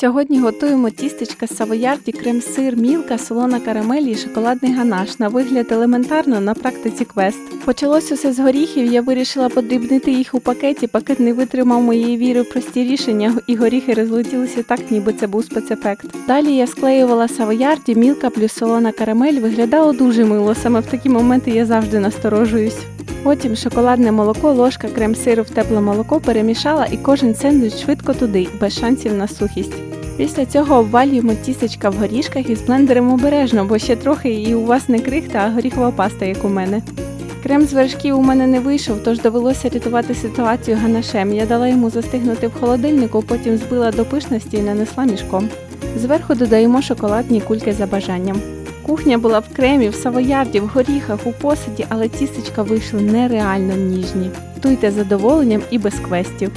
Сьогодні готуємо тістечка з савоярді, крем-сир, мілка, солона карамель і шоколадний ганаш. На вигляд елементарно, на практиці квест. Почалось усе з горіхів. Я вирішила подрібнити їх у пакеті. Пакет не витримав моєї віри в прості рішення, і горіхи розлетілися так, ніби це був спецефект. Далі я склеювала савоярді, мілка плюс солона карамель. Виглядало дуже мило. Саме в такі моменти я завжди насторожуюсь. Потім шоколадне молоко, ложка крем-сиру в тепле молоко перемішала і кожен сендвіч швидко туди, без шансів на сухість. Після цього обвалюємо тістечка в горішках і з блендером обережно, бо ще трохи і у вас не крихта, а горіхова паста, як у мене. Крем з вершків у мене не вийшов, тож довелося рятувати ситуацію ганашем. Я дала йому застигнути в холодильнику, потім збила до пишності і нанесла мішком. Зверху додаємо шоколадні кульки за бажанням. Кухня була в кремі, в савоярді, в горіхах, у посаді, але тістечка вийшли нереально ніжні. Туйте задоволенням і без квестів.